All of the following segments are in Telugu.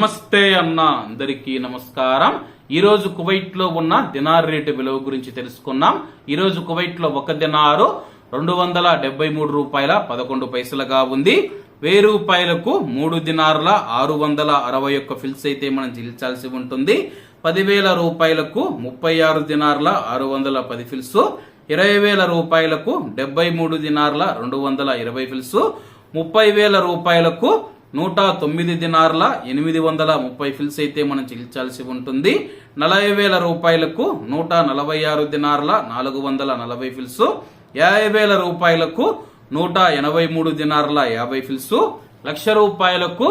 నమస్తే అన్న అందరికీ నమస్కారం. ఈరోజు కువైట్లో ఉన్న దినార్ రేటు విలువ గురించి తెలుసుకున్నాం ఈరోజు కువైట్లో ఒక దినారు రెండు వందల డెబ్బై మూడు రూపాయల పదకొండు పైసలుగా ఉంది. వెయ్యి రూపాయలకు మూడు దినారుల ఆరు వందల అరవై ఒక్క ఫిల్స్ అయితే మనం చెల్లించాల్సి ఉంటుంది. పదివేల రూపాయలకు ముప్పై ఆరు దినారుల ఆరు వందల పది ఫిల్స్. ఇరవై వేల రూపాయలకు డెబ్బై మూడు దినార్ల రెండు వందల ఇరవై ఫిల్స్. ముప్పై వేల రూపాయలకు నూట తొమ్మిది దినార్ల ఎనిమిది వందల ముప్పై ఫిల్స్ అయితే మనం చెల్లించాల్సి ఉంటుంది. నలభై వేల రూపాయలకు నూట నలభై ఆరు దినార్ల నాలుగు వందల నలభై ఫిల్స్. యాభై వేల రూపాయలకు నూట ఎనభై మూడు దినార్ల యాభై ఫిల్స్. లక్ష రూపాయలకు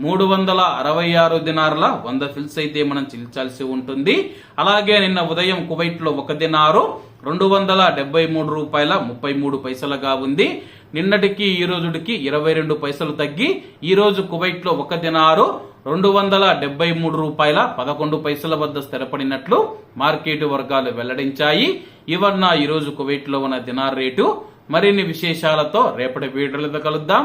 మూడు వందల అరవై ఆరు దినారుల వంద ఫిల్స్ అయితే మనం చెల్లించాల్సి ఉంటుంది. అలాగే నిన్న ఉదయం కువైట్లో ఒక దినారు రెండు వందల డెబ్బై మూడు రూపాయల ముప్పై మూడు పైసలుగా ఉంది. నిన్నటికి ఈ రోజుకి ఇరవై రెండు పైసలు తగ్గి ఈ రోజు కువైట్లో ఒక దినారు రెండు వందల డెబ్బై మూడు రూపాయల పదకొండు పైసల వద్ద స్థిరపడినట్లు మార్కెట్ వర్గాలు వెల్లడించాయి. ఇవన్న ఈ రోజు కువైట్లో ఉన్న దినార్ రేటు. మరిన్ని విశేషాలతో రేపటి వీడియోలతో కలుద్దాం.